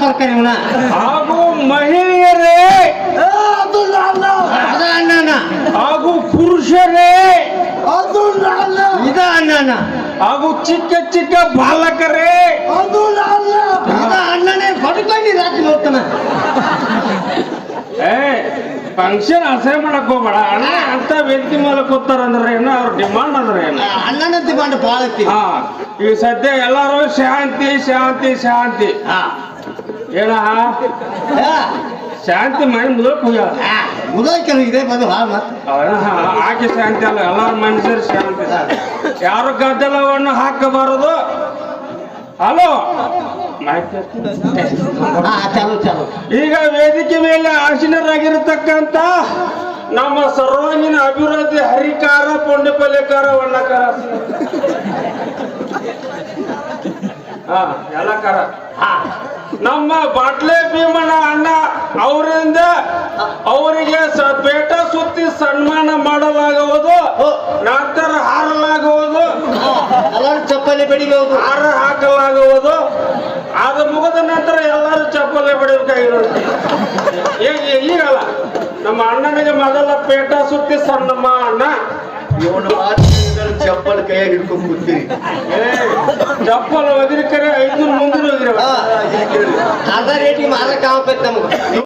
ತರಕಾರಿ ಇವನ ಹಾಗೂ ಮಹಿಳೆಯರೇ. ಅದು ನನ್ನ ಅದ ಅಣ್ಣನ. ಹಾಗೂ ಪುರುಷರೇ. ಅದು ನನ್ನ ಇದ ಅಣ್ಣನ. ಹಾಗೂ ಚಿಕ್ಕ ಚಿಕ್ಕ ಬಾಲಕರೇ. ಅದು ನನ್ನ ಇದ ಅಣ್ಣನೇ ಬದುಕೊಂಡು ರಾತ್ರಿ ಹೋಗ್ತಾನ. ಏ ಫಂಕ್ಷನ್ ಅಸಹ್ಯ ಮಾಡಕ್ ಹೋಗ್ಬೇಡ. ಅಣ್ಣ ಅಂತ ವ್ಯಕ್ತಿ ಮೇಲೆ ಕೂತಾರ ಅಂದ್ರೆ ಏನು? ಅವ್ರ ಡಿಮಾಂಡ್ ಅಂದ್ರೆ ಏನ? ಅಣ್ಣನ ಡಿಮಾಂಡ್ ಭಾಳ ಐತಿ. ಹಾ ಈಗ ಸದ್ಯ ಎಲ್ಲಾರು ಶಾಂತಿ ಶಾಂತಿ ಶಾಂತಿ. ಹಾ. ಏನ. ಶಾಂತಿ ಮಾಡಿ ಮುದಕ್ ಹೋಗ್ಯಾಳ ಹಾ. ಮುದೋಯ್ಕರು ಇದೆ ಬಂದು ಹಾ ಮತ್ತೆ. ಆಕೆ ಶಾಂತಿ ಅಲ್ಲ ಎಲ್ಲಾರ ಮನುಷ್ಯರು ಶಾಂತಿ. ಯಾರು ಗದ್ದಲವನ್ನು ಹಾಕಬಾರದು? ಹಲೋ? ಈಗ ವೇದಿಕೆ ಮೇಲೆ ಆಸೀನರಾಗಿರತಕ್ಕಂತ ನಮ್ಮ ಸರ್ವಾಂಗೀಣ ಅಭಿವೃದ್ಧಿ ಹರಿಕಾರ ಪುಂಡಿಪಲ್ಯಕಾರ ವಣ್ಣಕಾರ. ಹಾ ಎಲ್ಲ ಕಾರ ನಮ್ಮ ಬಾಟ್ಲೆ ಭೀಮಣ್ಣ ಅಣ್ಣ ಅವರಿಂದ ಅವರಿಗೆ ಪೇಟ ಸುತ್ತಿ ಸನ್ಮಾನ ಮಾಡಲಾಗುವುದು ನಂತರ ಹಾರಲಾಗುವುದು ಚಪ್ಪಲಿ ಬೆಳಿಗ್ಗೆ ಹಾರ ಹಾಕಲಾಗುವುದು. ಅದು ಮುಗಿದ ನಂತರ ಎಲ್ಲರೂ ಚಪ್ಪಲಿ ಬಡಿಬೇಕಾಗಿರೋದು. ಈಗ ಈಗಲ್ಲ ನಮ್ಮ ಅಣ್ಣನಿಗೆ ಮೊದಲ ಪೇಟ ಸುತ್ತಿ ಸನ್ಮಾನ. ಇವನು ಚಪ್ಪಲ್ ಕೈಯಾಗ ಹಿಡ್ಕೊಂಡ್ ಕೂತೀರಿ ಏ, ಚಪ್ಪಲ್ ಒದಿರಿಕರೆ ಐದು ಮುಂದಿನ ಒದಿರ ಅರ್ಧ ರೇಟಿಗೆ ಮಾರಕ್ಕೆ ಆಗಬೇಕು ನಮಗೆ